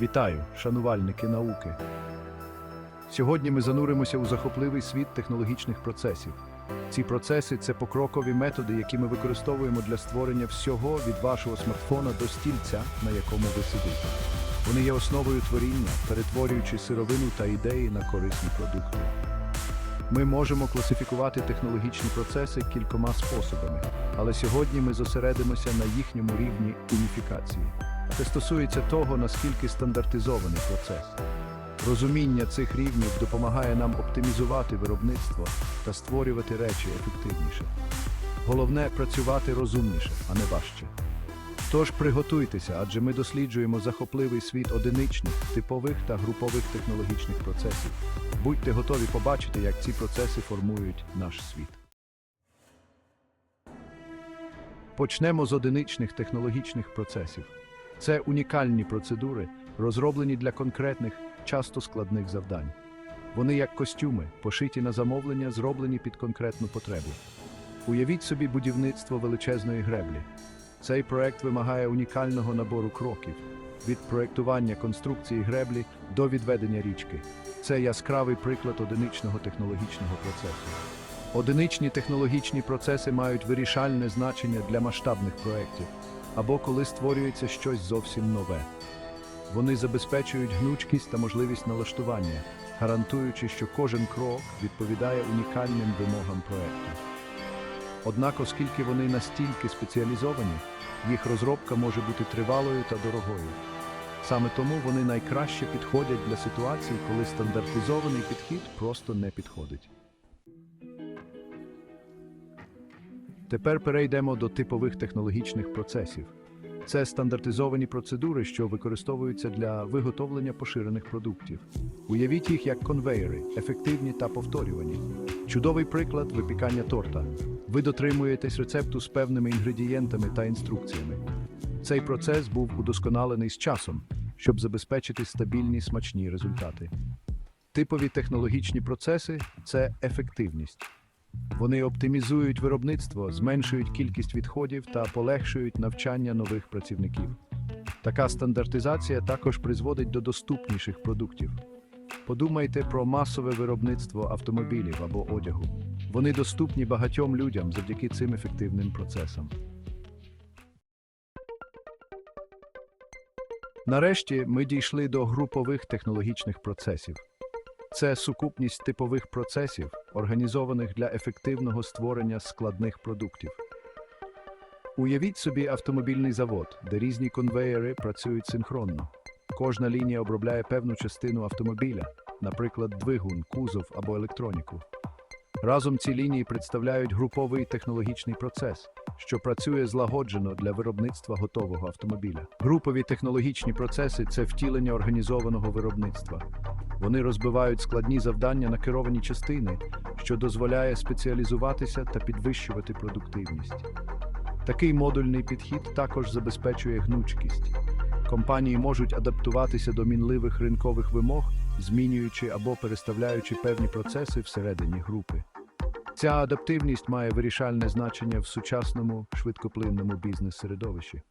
Вітаю, шанувальники науки. Сьогодні ми зануримося у захопливий світ технологічних процесів. Ці процеси це покрокові методи, які ми використовуємо для створення всього від вашого смартфона до стільця, на якому ви сидите. Вони є основою творіння, перетворюючи сировину та ідеї на корисні продукти. Ми можемо класифікувати технологічні процеси кількома способами, але сьогодні ми зосередимося на їхньому рівні уніфікації. Це стосується того, наскільки стандартизований процес. Розуміння цих рівнів допомагає нам оптимізувати виробництво та створювати речі ефективніше. Головне працювати розумніше, а не важче. Тож приготуйтеся, адже ми досліджуємо захопливий світ одиничних, типових та групових технологічних процесів. Будьте готові побачити, як ці процеси формують наш світ. Почнемо з одиничних технологічних процесів. Це унікальні процедури, розроблені для конкретних, часто складних завдань. Вони як костюми, пошиті на замовлення, зроблені під конкретну потребу. Уявіть собі будівництво величезної греблі. Цей проект вимагає унікального набору кроків від проектування конструкції греблі до відведення річки. Це яскравий приклад одиничного технологічного процесу. Одиничні технологічні процеси мають вирішальне значення для масштабних проєктів або коли створюється щось зовсім нове. Вони забезпечують гнучкість та можливість налаштування, гарантуючи, що кожен крок відповідає унікальним вимогам проєкту. Однак, оскільки вони настільки спеціалізовані, їх розробка може бути тривалою та дорогою. Саме тому вони найкраще підходять для ситуацій, коли стандартизований підхід просто не підходить. Тепер перейдемо до типових технологічних процесів. Це стандартизовані процедури, що використовуються для виготовлення поширених продуктів. Уявіть їх як конвейери, ефективні та повторювані. Чудовий приклад випікання торта. Ви дотримуєтесь рецепту з певними інгредієнтами та інструкціями. Цей процес був удосконалений з часом, щоб забезпечити стабільні смачні результати. Типові технологічні процеси це ефективність. Вони оптимізують виробництво, зменшують кількість відходів та полегшують навчання нових працівників. Така стандартизація також призводить до доступніших продуктів. Подумайте про масове виробництво автомобілів або одягу. Вони доступні багатьом людям завдяки цим ефективним процесам. Нарешті ми дійшли до групових технологічних процесів. Це сукупність типових процесів, організованих для ефективного створення складних продуктів. Уявіть собі автомобільний завод, де різні конвеєри працюють синхронно. Кожна лінія обробляє певну частину автомобіля, наприклад, двигун, кузов або електроніку. Разом ці лінії представляють груповий технологічний процес, що працює злагоджено для виробництва готового автомобіля. Групові технологічні процеси це втілення організованого виробництва. Вони розбивають складні завдання на керовані частини, що дозволяє спеціалізуватися та підвищувати продуктивність. Такий модульний підхід також забезпечує гнучкість. Компанії можуть адаптуватися до мінливих ринкових вимог, змінюючи або переставляючи певні процеси всередині групи. Ця адаптивність має вирішальне значення в сучасному швидкоплинному бізнес-середовищі.